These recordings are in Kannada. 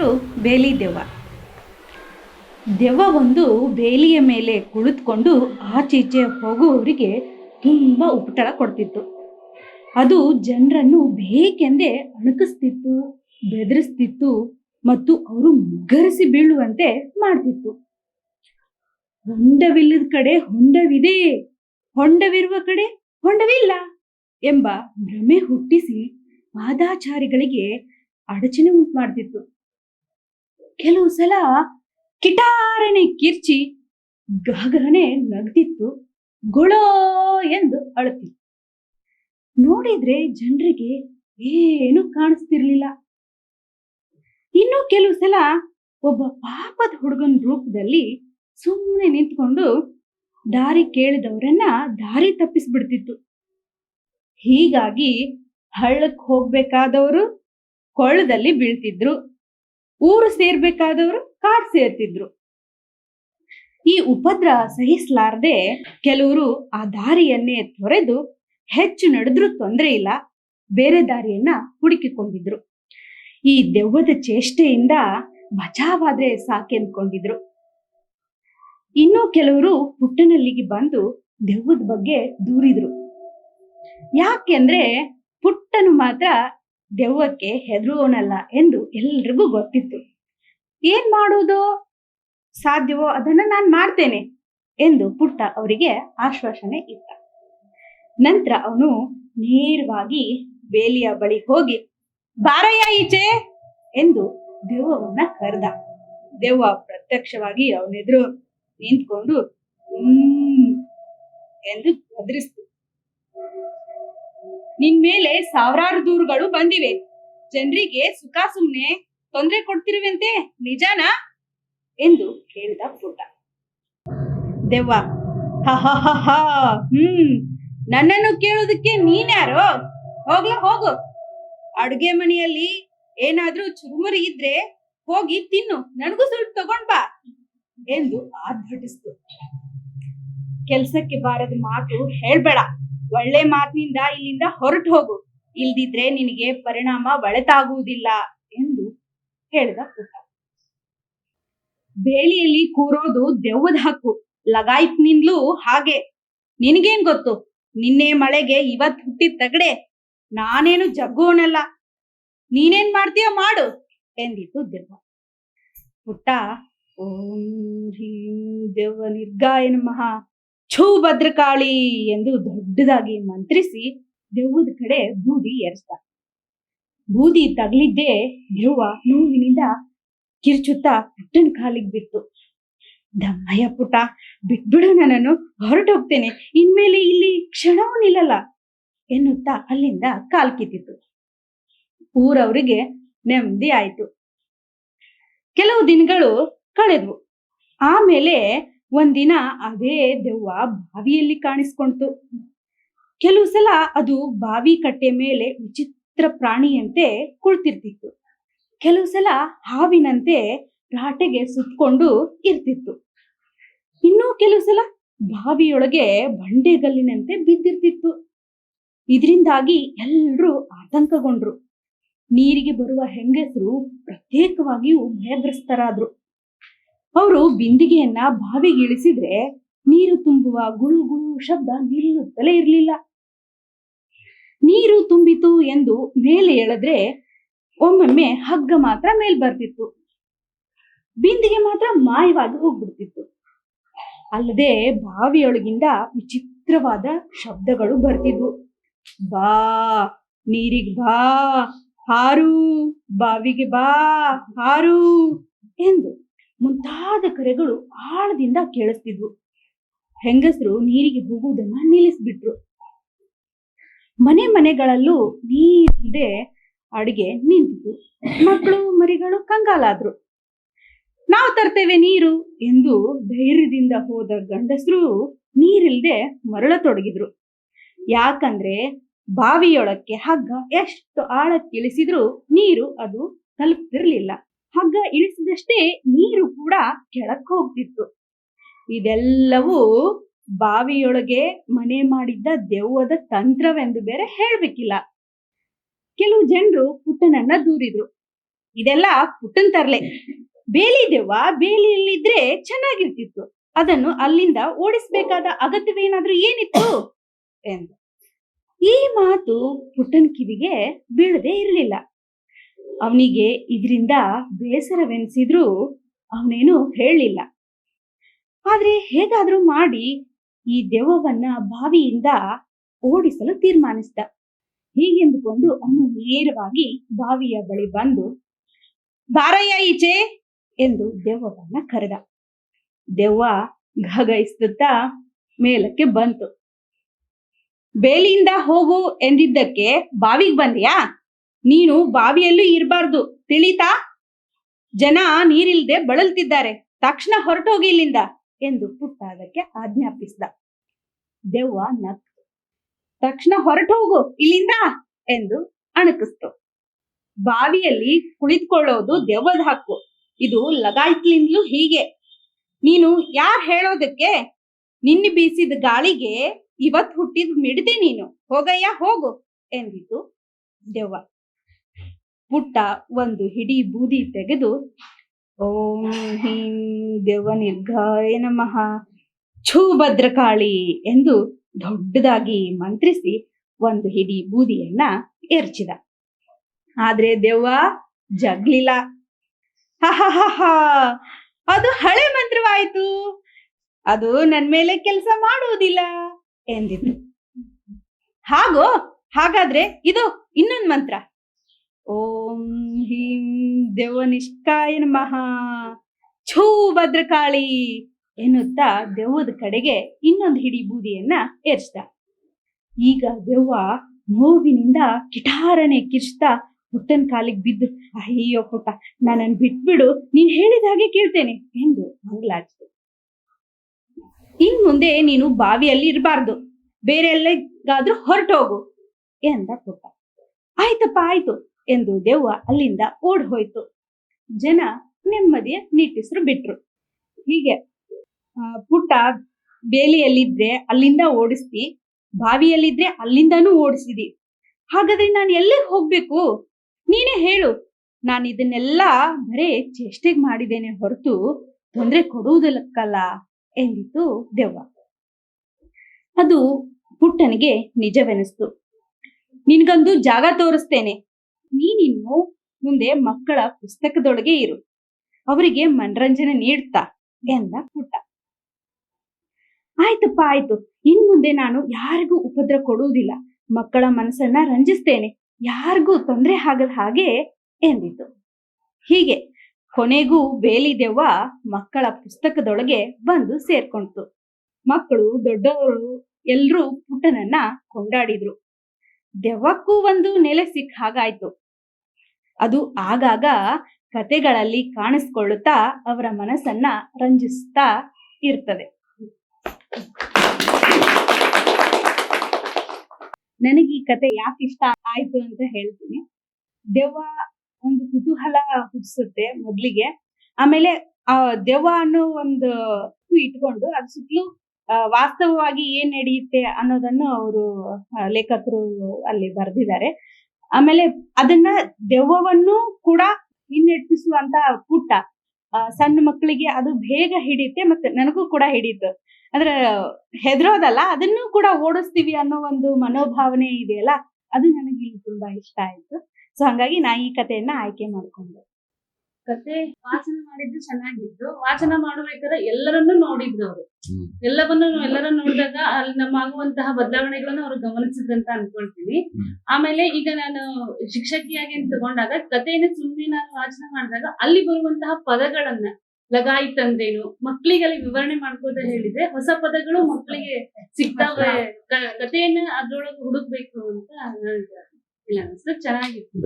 ಹೆಸರು ಬೇಲಿ ದೆವ್ವ ದೆವ್ವ ಒಂದು ಬೇಲಿಯ ಮೇಲೆ ಕುಳಿತುಕೊಂಡು ಆಚೀಚೆ ಹೋಗುವವರಿಗೆ ತುಂಬ ಉಪಟಳ ಕೊಡ್ತಿತ್ತು. ಅದು ಜನರನ್ನು ಬೇಕೆಂದೇ ಅಣಕಿಸ್ತಿತ್ತು, ಬೆದರಿಸ್ತಿತ್ತು ಮತ್ತು ಅವರು ಮುಗ್ಗರಿಸಿ ಬೀಳುವಂತೆ ಮಾಡ್ತಿತ್ತು. ಹೊಂಡವಿಲ್ಲದ ಕಡೆ ಹೊಂಡವಿದೆ, ಹೊಂಡವಿರುವ ಕಡೆ ಹೊಂಡವಿಲ್ಲ ಎಂಬ ಭ್ರಮೆ ಹುಟ್ಟಿಸಿ ಪಾದಾಚಾರಿಗಳಿಗೆ ಅಡಚಣೆ ಉಂಟು ಮಾಡ್ತಿತ್ತು. ಕೆಲವು ಸಲ ಕಿಟಾರನೆ ಕಿರ್ಚಿ ಗಗನೆ ನಗ್ದಿತ್ತು. ಗೊಳೋ ಎಂದು ಅಳುತ್ತಿತ್ತು ನೋಡಿದ್ರೆ ಜನರಿಗೆ ಏನು ಕಾಣಿಸ್ತಿರ್ಲಿಲ್ಲ. ಇನ್ನು ಕೆಲವು ಸಲ ಒಬ್ಬ ಪಾಪದ ಹುಡುಗನ ರೂಪದಲ್ಲಿ ಸುಮ್ಮನೆ ನಿಂತ್ಕೊಂಡು ದಾರಿ ಕೇಳಿದವರನ್ನ ದಾರಿ ತಪ್ಪಿಸ್ಬಿಡ್ತಿತ್ತು. ಹೀಗಾಗಿ ಹಳ್ಳಕ್ಕೆ ಹೋಗ್ಬೇಕಾದವರು ಕೊಳ್ಳದಲ್ಲಿ ಬೀಳ್ತಿದ್ರು. ಊರು ಸೇರ್ಬೇಕಾದವರು ಕಾಡ್ ಸೇರ್ತಿದ್ರು. ಈ ಉಪದ್ರ ಸಹಿಸಲಾರದೆ ಕೆಲವರು ಆ ದಾರಿಯನ್ನೇ ತೊರೆದು ಹೆಚ್ಚು ನಡೆದ್ರು ತೊಂದರೆ ಇಲ್ಲ, ಬೇರೆ ದಾರಿಯನ್ನ ಹುಡುಕಿಕೊಂಡಿದ್ರು. ಈ ದೆವ್ವದ ಚೇಷ್ಟೆಯಿಂದ ಬಚಾವಾದ್ರೆ ಸಾಕೆಂದ್ಕೊಂಡಿದ್ರು ಇನ್ನು ಕೆಲವರು ಪುಟ್ಟನಲ್ಲಿಗೆ ಬಂದು ದೆವ್ವದ ಬಗ್ಗೆ ದೂರಿದ್ರು. ಯಾಕೆಂದ್ರೆ ಪುಟ್ಟನು ಮಾತ್ರ ದೆವ್ವಕ್ಕೆ ಹೆದರುವವನಲ್ಲ ಎಂದು ಎಲ್ರಿಗೂ ಗೊತ್ತಿತ್ತು. ಏನ್ ಮಾಡುವುದು? ಸಾಧ್ಯವೋ? ಅದನ್ನ ನಾನು ಮಾಡ್ತೇನೆ ಎಂದು ಪುಟ್ಟ ಅವರಿಗೆ ಆಶ್ವಾಸನೆ ಇತ್ತ. ನಂತರ ಅವನು ನೇರವಾಗಿ ಬೇಲಿಯ ಬಳಿ ಹೋಗಿ, ಬಾರಯ್ಯ ಈಚೆ! ಎಂದು ದೆವ್ವವನ್ನ ಕರೆದ. ದೆವ್ವ ಪ್ರತ್ಯಕ್ಷವಾಗಿ ಅವನೆದುರು ನಿಂತ್ಕೊಂಡು, ಹ್ಮ್, ಎಂದು ಗದರಿಸ್ತು ನಿನ್ ಮೇಲೆ ಸಾವಿರಾರು ದೂರುಗಳು ಬಂದಿವೆ. ಜನರಿಗೆ ಸುಖ ಸುಮ್ನೆ, ತೊಂದರೆ ಕೊಡ್ತಿರುವಂತೆ ನಿಜಾನ? ಎಂದು ಕೇಳಿದ ಪುಟ್ಟ. ದೆವ್ವ ಹ್ಮ್, ನನ್ನನ್ನು ಕೇಳೋದಕ್ಕೆ ನೀನ್ಯಾರೋ? ಹೋಗ್ಲ, ಹೋಗು. ಅಡುಗೆ ಮನೆಯಲ್ಲಿ ಏನಾದ್ರೂ ಚುರುಮುರಿ ಇದ್ರೆ ಹೋಗಿ ತಿನ್ನು, ನನಗೂ ಸ್ವಲ್ಪ ತಗೊಂಡ್ ಬಾ ಎಂದು ಆರ್ಭಟಿಸ್ತು. ಕೆಲ್ಸಕ್ಕೆ ಬಾರದ ಮಾತು ಹೇಳ್ಬೇಡ. ಒಳ್ಳೆ ಮಾತಿನಿಂದ ಇಲ್ಲಿಂದ ಹೊರಟು ಹೋಗು. ಇಲ್ದಿದ್ರೆ ನಿನಗೆ ಪರಿಣಾಮ ಒಳತಾಗುವುದಿಲ್ಲ ಎಂದು ಹೇಳಿದ ಪುಟ್ಟ. ಬೇಲಿಯಲ್ಲಿ ಕೂರೋದು ದೆವ್ವದ ಹಕ್ಕು. ಲಗಾಯಿತ್ನಿಂದ್ಲೂ ಹಾಗೆ. ನಿನಗೇನ್ ಗೊತ್ತು? ನಿನ್ನೆ ಮಳೆಗೆ ಇವತ್ ಹುಟ್ಟಿದ ತಗಡೆ ನಾನೇನು ಜಗ್ಗೋನಲ್ಲ ನೀನೇನ್ ಮಾಡ್ತೀಯ ಮಾಡು ಎಂದಿತು ದೆವ್ವ ಪುಟ್ಟ, ಓಂ ಹ್ರೀಂ ದೆವ್ವ ನಿರ್ಗಾಯ ನಮಃ. ಛೂ ಭದ್ರಕಾಳಿ ಎಂದು ದೊಡ್ಡದಾಗಿ ಮಂತ್ರಿಸಿ ದೆವ್ವದ ಕಡೆ ಬೂದಿ ಎರಸ್ತ ಬೂದಿ ತಗಲಿದ್ದೇ ದೆವ್ವ ನೋವಿನಿಂದ ಕಿರ್ಚುತ್ತಾ ಪುಟ್ಟನ ಕಾಲಿಗೆ ಬಿತ್ತು ದಮ್ಮಯ್ಯ ಪುಟ, ಬಿಟ್ಬಿಡು ನನ್ನನ್ನು, ಹೊರಟೋಗ್ತೇನೆ. ಇನ್ಮೇಲೆ ಇಲ್ಲಿ ಕ್ಷಣವೂ ನಿಲ್ಲಲ್ಲ ಎನ್ನುತ್ತಾ ಅಲ್ಲಿಂದ ಕಾಲ್ ಕಿತ್ತಿತ್ತು. ಊರವರಿಗೆ ನೆಮ್ಮದಿ ಆಯ್ತು. ಕೆಲವು ದಿನಗಳು ಕಳೆದ್ವು. ಆಮೇಲೆ ಒಂದಿನ ಅದೇ ದೆವ್ವ ಬಾವಿಯಲ್ಲಿ ಕಾಣಿಸ್ಕೊಂತು ಕೆಲವು ಸಲ ಅದು ಬಾವಿ ಕಟ್ಟೆ ಮೇಲೆ ವಿಚಿತ್ರ ಪ್ರಾಣಿಯಂತೆ ಕುಳಿತಿರ್ತಿತ್ತು. ಕೆಲವು ಸಲ ಹಾವಿನಂತೆ ರಾಟೆಗೆ ಸುತ್ತಕೊಂಡು ಇರ್ತಿತ್ತು. ಇನ್ನೂ ಕೆಲವು ಸಲ ಬಾವಿಯೊಳಗೆ ಬಂಡೆಗಲ್ಲಿನಂತೆ ಬಿದ್ದಿರ್ತಿತ್ತು. ಇದರಿಂದಾಗಿ ಎಲ್ಲರೂ ಆತಂಕಗೊಂಡ್ರು. ನೀರಿಗೆ ಬರುವ ಹೆಂಗಸರು ಪ್ರತ್ಯೇಕವಾಗಿಯೂ ಭಯಗ್ರಸ್ತರಾದ್ರು. ಅವರು ಬಿಂದಿಗೆಯನ್ನ ಬಾವಿಗೆ ಇಳಿಸಿದ್ರೆ ನೀರು ತುಂಬುವ ಗುಳು ಗುಳು ಶಬ್ದ ನಿಲ್ಲುತ್ತಲೇ ಇರಲಿಲ್ಲ. ನೀರು ತುಂಬಿತು ಎಂದು ಮೇಲೆ ಎಳೆದ್ರೆ ಒಮ್ಮೊಮ್ಮೆ ಹಗ್ಗ ಮಾತ್ರ ಮೇಲ್ ಬರ್ತಿತ್ತು. ಬಿಂದಿಗೆ ಮಾತ್ರ ಮಾಯವಾಗಿ ಹೋಗ್ಬಿಡ್ತಿತ್ತು. ಅಲ್ಲದೆ ಬಾವಿಯೊಳಗಿಂದ ವಿಚಿತ್ರವಾದ ಶಬ್ದಗಳು ಬರ್ತಿದ್ವು. ಬಾ, ನೀರಿಗ್ ಬಾ, ಹಾರು, ಬಾವಿಗೆ ಬಾ, ಹಾರು, ಎಂದು. ಮುಂತಾದ ಕರೆಗಳು ಆಳದಿಂದ ಕೇಳಿಸ್ತಿದ್ವು. ಹೆಂಗಸರು ನೀರಿಗೆ ಹೋಗುವುದನ್ನ ನಿಲ್ಲಿಸ್ಬಿಟ್ರು. ಮನೆ ಮನೆಗಳಲ್ಲೂ ನೀರಿಲ್ಲದೆ ಅಡಿಗೆ ನಿಂತಿತು ಮಕ್ಕಳು, ಮರಿಗಳು ಕಂಗಾಲಾದ್ರು. ನಾವು ತರ್ತೇವೆ ನೀರು ಎಂದು ಧೈರ್ಯದಿಂದ ಹೋದ ಗಂಡಸರು ನೀರಿಲ್ದೆ ಮರಳತೊಡಗಿದ್ರು. ಯಾಕಂದ್ರೆ ಬಾವಿಯೊಳಕ್ಕೆ ಹಗ್ಗ ಎಷ್ಟು ಆಳಕ್ಕೆ ಇಳಿಸಿದ್ರು ನೀರು ಅದು ತಲುಪ್ತಿರ್ಲಿಲ್ಲ. ಹಗ್ಗ ಇಳಿಸಿದಷ್ಟೇ ನೀರು ಕೂಡ ಕೆಳಕ್ಕೆ ಹೋಗ್ತಿತ್ತು ಇದೆಲ್ಲವೂ ಬಾವಿಯೊಳಗೆ ಮನೆ ಮಾಡಿದ್ದ ದೆವ್ವದ ತಂತ್ರವೆಂದು ಬೇರೆ ಹೇಳ್ಬೇಕಿಲ್ಲ. ಕೆಲವು ಜನರು ಪುಟ್ಟನನ್ನ ದೂರಿದ್ರು. ಇದೆಲ್ಲ ಪುಟ್ಟನ್ ತರ್ಲೆ. ಬೇಲಿ ದೆವ್ವ ಬೇಲಿಯಲ್ಲಿದ್ರೆ ಚೆನ್ನಾಗಿರ್ತಿತ್ತು. ಅದನ್ನು ಅಲ್ಲಿಂದ ಓಡಿಸ್ಬೇಕಾದ ಅಗತ್ಯವೇನಾದ್ರೂ ಏನಿತ್ತು? ಎಂದು. ಈ ಮಾತು ಪುಟ್ಟನ್ ಕಿವಿಗೆ ಬೀಳದೆ ಇರಲಿಲ್ಲ. ಅವನಿಗೆ ಇದರಿಂದ ಬೇಸರವೆನಿಸಿದ್ರೂ ಅವನೇನು ಹೇಳಲಿಲ್ಲ. ಆದ್ರೆ ಹೇಗಾದ್ರೂ ಮಾಡಿ ಈ ದೆವ್ವವನ್ನ ಬಾವಿಯಿಂದ ಓಡಿಸಲು ತೀರ್ಮಾನಿಸಿದ. ಹೀಗೆಂದುಕೊಂಡು ಅವನು ನೇರವಾಗಿ ಬಾವಿಯ ಬಳಿ ಬಂದು, ಬಾರಯ್ಯ ಈಚೆ! ಎಂದು ದೆವ್ವವನ್ನ ಕರೆದ. ದೆವ್ವ ಗಗೈಸುತ್ತಾ ಮೇಲಕ್ಕೆ ಬಂತು. ಬೇಲಿಯಿಂದ ಹೋಗು ಎಂದಿದ್ದಕ್ಕೆ ಬಾವಿಗೆ ಬಂದ್ಯಾ? ನೀನು ಬಾವಿಯಲ್ಲೂ ಇರಬಾರ್ದು. ತಿಳಿತಾ? ಜನ ನೀರಿಲ್ದೆ ಬಳಲ್ತಿದ್ದಾರೆ. ತಕ್ಷಣ ಹೊರಟೋಗಿ ಇಲ್ಲಿಂದ ಎಂದು ಪುಟ್ಟ ಅದಕ್ಕೆ ಆಜ್ಞಾಪಿಸಿದ. ದೆವ್ವ ನಕ್ ತಕ್ಷಣ ಹೊರಟೋಗು ಇಲ್ಲಿಂದ ಎಂದು ಅಣಕಿಸ್ತು. ಬಾವಿಯಲ್ಲಿ ಕುಳಿತುಕೊಳ್ಳೋದು ದೆವ್ವದ ಹಕ್ಕು. ಇದು ಲಗಾಯ್ತಲಿಂದ್ಲೂ ಹೀಗೆ. ನೀನು ಯಾರ್ ಹೇಳೋದಕ್ಕೆ? ನಿನ್ನೆ ಬೀಸಿದ ಗಾಳಿಗೆ ಇವತ್ ಹುಟ್ಟಿದ್ ಮಿಡ್ದೆ ನೀನು. ಹೋಗಯ್ಯ, ಹೋಗು ಎಂದಿತು ದೆವ್ವ. ಪುಟ್ಟ ಒಂದು ಹಿಡಿ ಬೂದಿ ತೆಗೆದು, ಓಂ ಹೀಂ ದೇವ ನಿರ್ಘಾಯ ನಮಃ ಛೂ ಭದ್ರಕಾಳಿ ಎಂದು ದೊಡ್ಡದಾಗಿ ಮಂತ್ರಿಸಿ ಒಂದು ಹಿಡಿ ಬೂದಿಯನ್ನ ಎರಚಿದ ಆದ್ರೆ ದೆವ್ವ ಜಗ್ಲಿಲ್ಲ. ಅದು ಹಳೆ ಮಂತ್ರವಾಯ್ತು. ಅದು ನನ್ ಮೇಲೆ ಕೆಲಸ ಮಾಡುವುದಿಲ್ಲ ಎಂದಿದ್ರು. ಹಾಗೋ, ಹಾಗಾದ್ರೆ ಇದು ಇನ್ನೊಂದು ಮಂತ್ರ. ಓಂ ಹೀಂ ದೆವ್ವನಿಷ್ಠಾಯ ನಮಃ. ಛೂ ಭದ್ರಕಾಳಿ ಎನ್ನುತ್ತಾ ದೆವ್ವದ ಕಡೆಗೆ ಇನ್ನೊಂದು ಹಿಡಿ ಬೂದಿಯನ್ನ ಏರ್ಸ್ದ. ಈಗ ದೆವ್ವ ನೋವಿನಿಂದ ಕಿಟಾರನೆ ಕಿರ್ಚ್ತಾ ಪುಟ್ಟನ್ ಕಾಲಿಗೆ ಬಿದ್ದು ಅಯ್ಯೋ ಪುಟ್ಟ ನನ್ನನ್ನು ಬಿಟ್ಬಿಡು, ನೀನ್ ಹೇಳಿದ ಹಾಗೆ ಕೇಳ್ತೇನೆ ಎಂದು ಮಂಗ್ಲಾಚಿತು ಇನ್ ಮುಂದೆ ನೀನು ಬಾವಿಯಲ್ಲಿ ಇರಬಾರ್ದು, ಬೇರೆ ಎಲ್ಲಿಗಾದ್ರೂ ಹೊರಟೋಗು ಎಂದ ಪುಟ್ಟ. ಆಯ್ತಪ್ಪ, ಆಯ್ತು ಎಂದು ದೆವ್ವ ಅಲ್ಲಿಂದ ಓಡ್ ಹೋಯ್ತು ಜನ ನೆಮ್ಮದಿಯ ನಿಟ್ಟಿಸ್ರು ಬಿಟ್ರು. ಹೀಗೆ ಪುಟ್ಟ ಬೇಲಿಯಲ್ಲಿದ್ರೆ ಅಲ್ಲಿಂದ ಓಡಿಸ್ತಿ, ಬಾವಿಯಲ್ಲಿದ್ರೆ ಅಲ್ಲಿಂದನೂ ಓಡಿಸಿದಿ. ಹಾಗಾದ್ರೆ ನಾನು ಎಲ್ಲಿಗೆ ಹೋಗ್ಬೇಕು? ನೀನೇ ಹೇಳು. ನಾನು ಇದನ್ನೆಲ್ಲ ಬರೇ ಚೇಷ್ಟೆಗೆ ಮಾಡಿದ್ದೇನೆ ಹೊರತು ತೊಂದರೆ ಕೊಡುವುದಕ್ಕಲ್ಲ ಎಂದಿತು ದೆವ್ವ. ಅದು ಪುಟ್ಟನಿಗೆ ನಿಜವೆನಿಸ್ತು. ನಿನ್ಗೊಂದು ಜಾಗ ತೋರಿಸ್ತೇನೆ. ನೀನಿನ್ನು ಮುಂದೆ ಮಕ್ಕಳ ಪುಸ್ತಕದೊಳಗೆ ಇರು. ಅವರಿಗೆ ಮನರಂಜನೆ ನೀಡ್ತಾ ಎಂದ ಪುಟ್ಟ. ಆಯ್ತಪ್ಪ, ಆಯ್ತು. ಇನ್ ಮುಂದೆ ನಾನು ಯಾರಿಗೂ ಉಪದ್ರ ಕೊಡುವುದಿಲ್ಲ. ಮಕ್ಕಳ ಮನಸ್ಸನ್ನ ರಂಜಿಸ್ತೇನೆ. ಯಾರಿಗೂ ತೊಂದರೆ ಆಗದ ಹಾಗೆ ಎಂದಿತು. ಹೀಗೆ ಕೊನೆಗೂ ಬೇಲಿ ದೆವ್ವ ಮಕ್ಕಳ ಪುಸ್ತಕದೊಳಗೆ ಬಂದು ಸೇರ್ಕೊಂತು ಮಕ್ಕಳು ದೊಡ್ಡವರು ಎಲ್ರೂ ಪುಟ್ಟನನ್ನ ಕೊಂಡಾಡಿದ್ರು. ದೆವ್ವಕ್ಕೂ ಒಂದು ನೆಲೆ ಸಿಕ್ಕ ಹಾಗಾಯ್ತು. ಅದು ಆಗಾಗ ಕತೆಗಳಲ್ಲಿ ಕಾಣಿಸ್ಕೊಳ್ಳುತ್ತಾ ಅವರ ಮನಸ್ಸನ್ನ ರಂಜಿಸ್ತಾ ಇರ್ತದೆ. ನನಗೆ ಈ ಕತೆ ಯಾಕೆ ಇಷ್ಟ ಆಯ್ತು ಅಂತ ಹೇಳ್ತೀನಿ. ದೆವ್ವ ಒಂದು ಕುತೂಹಲ ಹುಟ್ಟಿಸುತ್ತೆ ಮೊದ್ಲಿಗೆ. ಆಮೇಲೆ ಆ ದೆವ್ವ ಅನ್ನೋ ಒಂದು ಇಟ್ಕೊಂಡು ಅದ್ ಸುತ್ತಲೂ ವಾಸ್ತವವಾಗಿ ಏನ್ ನಡೆಯುತ್ತೆ ಅನ್ನೋದನ್ನು ಅವರು ಲೇಖಕರು ಅಲ್ಲಿ ಬರೆದಿದ್ದಾರೆ. ಆಮೇಲೆ ಅದನ್ನ ದೆವ್ವವನ್ನು ಕೂಡ ಹಿನ್ನೆಟ್ಟಿಸುವಂತ ಪುಟ್ಟ ಸಣ್ಣ ಮಕ್ಕಳಿಗೆ ಅದು ಬೇಗ ಹಿಡಿಯುತ್ತೆ ಮತ್ತೆ ನನಗೂ ಕೂಡ ಹಿಡಿತು ಅಂದ್ರೆ ಹೆದರೋದಲ್ಲ, ಅದನ್ನು ಕೂಡ ಓಡಿಸ್ತೀವಿ ಅನ್ನೋ ಒಂದು ಮನೋಭಾವನೆ ಇದೆಯಲ್ಲ, ಅದು ನನಗೆ ತುಂಬಾ ಇಷ್ಟ ಆಯ್ತು. ಸೊ ಹಂಗಾಗಿ ನಾ ಈ ಕಥೆಯನ್ನ ಆಯ್ಕೆ ಮಾಡ್ಕೊಂಡೆ. ಕತೆ ವಾಚನ ಮಾಡಿದ್ದು ಚೆನ್ನಾಗಿತ್ತು. ವಾಚನ ಮಾಡಬೇಕಾದ್ರೆ ಎಲ್ಲರನ್ನೂ ನೋಡಿದ್ರು ಅವರು. ಎಲ್ಲವನ್ನು ಎಲ್ಲರನ್ನು ನೋಡಿದಾಗ ಅಲ್ಲಿ ನಮ್ಮ ಆಗುವಂತಹ ಬದಲಾವಣೆಗಳನ್ನು ಅವರು ಗಮನಿಸಿದಂತ ಅನ್ಕೊಳ್ತೀನಿ. ಆಮೇಲೆ ಈಗ ನಾನು ಶಿಕ್ಷಕಿಯಾಗಿ ತಗೊಂಡಾಗ ಕಥೆಯನ್ನು ಸುಮ್ಮನೆ ನಾನು ವಾಚನ ಮಾಡಿದಾಗ ಅಲ್ಲಿ ಬರುವಂತಹ ಪದಗಳನ್ನ ಲಗಾಯಿತಂದ್ರೇನು ಮಕ್ಕಳಿಗೆ ಅಲ್ಲಿ ವಿವರಣೆ ಮಾಡ್ಕೋತ ಹೇಳಿದ್ರೆ ಹೊಸ ಪದಗಳು ಮಕ್ಕಳಿಗೆ ಸಿಗ್ತಾವೆ. ಕತೆಯನ್ನ ಕಥೆಯನ್ನ ಅದ್ರೊಳಗೆ ಹುಡುಕ್ಬೇಕು ಅಂತ ಇಲ್ಲ ಅನ್ಸುತ್ತೆ ಚೆನ್ನಾಗಿತ್ತು.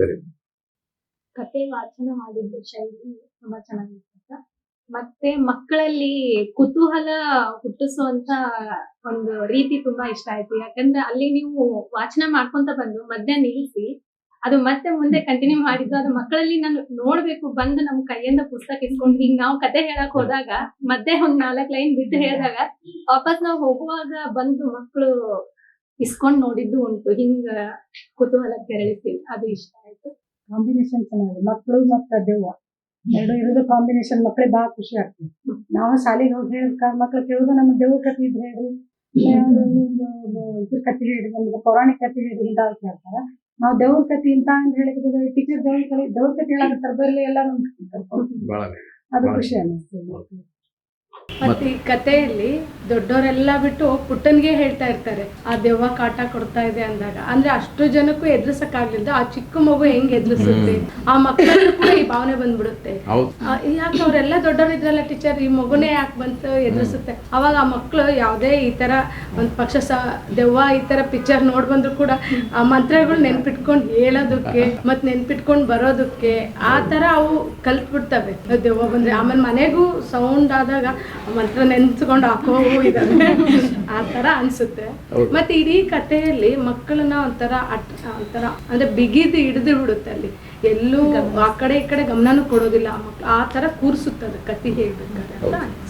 ಕತೆ ವಾಚನ ಮಾಡಿದ್ದು ಶೈಲಿ ತುಂಬಾ ಚೆನ್ನಾಗಿತ್ತು ಮತ್ತೆ ಮಕ್ಕಳಲ್ಲಿ ಕುತೂಹಲ ಹುಟ್ಟಿಸುವಂತ ಒಂದು ರೀತಿ ತುಂಬಾ ಇಷ್ಟ ಆಯ್ತು. ಯಾಕಂದ್ರೆ ಅಲ್ಲಿ ನೀವು ವಾಚನ ಮಾಡ್ಕೊಂತ ಬಂದು ಮಧ್ಯ ನಿಲ್ಲಿಸಿ ಅದು ಮತ್ತೆ ಮುಂದೆ ಕಂಟಿನ್ಯೂ ಮಾಡಿದ್ದು ಅದು ಮಕ್ಕಳಲ್ಲಿ ನಾನು ನೋಡ್ಬೇಕು ಬಂದು ನಮ್ ಕೈಯಿಂದ ಪುಸ್ತಕ ಇಸ್ಕೊಂಡು ಹಿಂಗ್ ನಾವು ಕತೆ ಹೇಳಕ್ ಹೋದಾಗ ಮತ್ತೆ ಒಂದ್ ನಾಲ್ಕ್ ಲೈನ್ ಬಿಟ್ಟು ಹೇಳಿದಾಗ ವಾಪಸ್ ನಾವು ಹೋಗುವಾಗ ಬಂದು ಮಕ್ಕಳು ಇಸ್ಕೊಂಡ್ ನೋಡಿದ್ದು ಉಂಟು. ಹಿಂಗ ಕುತೂಹಲ ಕೆರಳಿಸಿ ಅದು ಇಷ್ಟ ಆಯ್ತು. ಕಾಂಬಿನೇಷನ್ ಚೆನ್ನಾಗಿದೆ. ಮಕ್ಕಳು ಮತ್ತು ದೆವ್ವ. ಎರಡು ಇರೋದು ಕಾಂಬಿನೇಷನ್ ಮಕ್ಳಿಗೆ ಭಾಳ ಖುಷಿ ಆಗ್ತದೆ. ನಾವು ಶಾಲೆಗೆ ಹೋಗಿ ಹೇಳಿ ಮಕ್ಳು ಕೇಳೋದು ನಮ್ಮ ದೆವ್ವ ಕಥೆ ಇದ್ರೆ ಹೇಳಿ ಇದ್ರ ಕಥೆ ಹೇಳಿ ನಮ್ಗೆ ಪೌರಾಣಿಕ ಕಥೆ ಹೇಳಿ ಹಿಂಗ ಅಂತ ಹೇಳ್ತಾರ. ನಾವು ದೇವ್ರ ಕಥೆ ಇಂತ ಅಂತ ಹೇಳಿದ್ರೆ ಟೀಚರ್ ದೇವ್ರ ಕಥೆ ದೇವ್ರ ಕಥೆ ಹೇಳಕ್ಕೆ ಬರ್ಲಿ ಎಲ್ಲ ನಮ್ಗೆ ಬಹಳ ಅದು ಖುಷಿ ಅನ್ನಿಸ್ತದೆ. ಮತ್ತೆ ಈ ಕಥೆಯಲ್ಲಿ ದೊಡ್ಡವರೆಲ್ಲ ಬಿಟ್ಟು ಪುಟ್ಟನ್ಗೆ ಹೇಳ್ತಾ ಇರ್ತಾರೆ ಆ ದೆವ್ವ ಕಾಟ ಕೊಡ್ತಾ ಇದೆ ಅಂದಾಗ. ಅಂದ್ರೆ ಅಷ್ಟು ಜನಕ್ಕೂ ಎದುರಿಸಕ್ ಆಗ್ಲಿಲ್ಲ ಆ ಚಿಕ್ಕ ಮಗು ಹೆಂಗ್ ಎದುರಿಸುತ್ತೆ ಆ ಮಕ್ಕಳು ಕೂಡ ಈ ಭಾವನೆ ಬಂದ್ಬಿಡುತ್ತೆ. ಯಾಕೆ ಅವರೆಲ್ಲ ದೊಡ್ಡವರು ಇದ್ರಲ್ಲ ಟೀಚರ್ ಈ ಮಗುನೇ ಯಾಕೆ ಬಂತು ಎದುರಿಸುತ್ತೆ ಅವಾಗ ಆ ಮಕ್ಕಳು ಯಾವ್ದೇ ಈ ತರ ಒಂದ್ ಪಕ್ಷ ಸ ದೆವ್ವ ಈ ತರ ಪಿಕ್ಚರ್ ನೋಡ್ ಬಂದ್ರು ಕೂಡ ಆ ಮಂತ್ರಗಳು ನೆನ್ಪಿಟ್ಕೊಂಡು ಹೇಳೋದಕ್ಕೆ ಮತ್ ನೆನ್ಪಿಟ್ಕೊಂಡು ಬರೋದಕ್ಕೆ ಆ ತರ ಅವು ಕಲ್ತ್ಬಿಡ್ತವೆ. ದೆವ್ವ ಬಂದ್ರೆ ಆಮೇಲೆ ಮನೆಗೂ ಸೌಂಡ್ ಆದಾಗ ಮಂತ್ರ ನೆನ್ಸ್ಕೊಂಡು ಹಾಕೋ ಇದಾವೆ. ಆ ತರ ಅನ್ಸುತ್ತೆ. ಮತ್ತೆ ಇಡೀ ಕಥೆಯಲ್ಲಿ ಮಕ್ಕಳನ್ನ ಒಂಥರ ಅಟ್ ಒಂಥರ ಅಂದ್ರೆ ಬಿಗಿದು ಹಿಡಿದು ಬಿಡುತ್ತೆ ಅಲ್ಲಿ. ಎಲ್ಲೂ ಆ ಕಡೆ ಈ ಕಡೆ ಗಮನನೂ ಕೊಡೋದಿಲ್ಲ. ಆ ಮಕ್ಳು ಆ ತರ ಕೂರಿಸುತ್ತದೆ ಅದು ಕತೆ ಹೇಳ್ಬೇಕಾದ್ರೆ ಅಂತ